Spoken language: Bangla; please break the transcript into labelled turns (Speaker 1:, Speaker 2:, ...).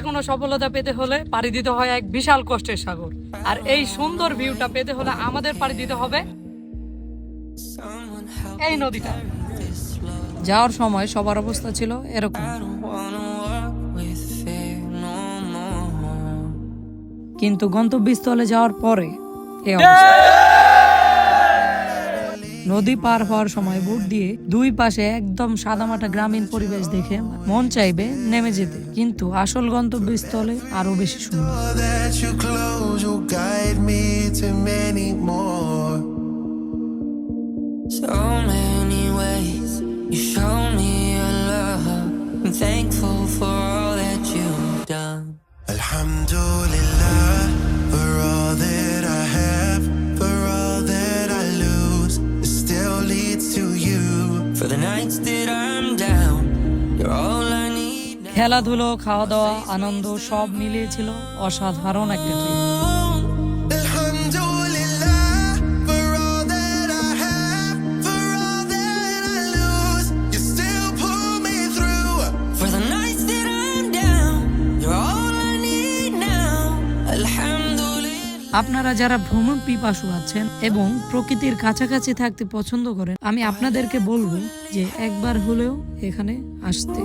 Speaker 1: যে কোনো সফলতা পেতে হলে পাড়ি দিতে হয় এক বিশাল কষ্টের সাগর আর এই সুন্দর ভিউটা পেতে হলে আমাদের পাড়ি দিতে হবে এই নদীটা যাওয়ার সময় সবার অবস্থা ছিল এরকম. কিন্তু গন্তব্যস্থলে যাওয়ার পরে এই অবস্থা। নদী পার হওয়ার সময় বুট দিয়ে দুই পাশে একদম সাদামাটা গ্রামীণ পরিবেশ দেখে মন চাইবে নেমে যেতে। কিন্তু আসল গন্তব্যস্থলে আরও বেশি সুন্দর।
Speaker 2: Alhamdulillah for all
Speaker 3: this
Speaker 1: খেলাধুলো খাওয়া দাওয়া আনন্দ সব মিলিয়ে ছিল অসাধারণ একটা ট্রিপ আপনারা যারা ভ্রমণ পিপাসু আছেন এবং প্রকৃতির কাছাকাছি থাকতে পছন্দ করেন, আমি আপনাদেরকে বলব যে একবার হলেও এখানে আসতে।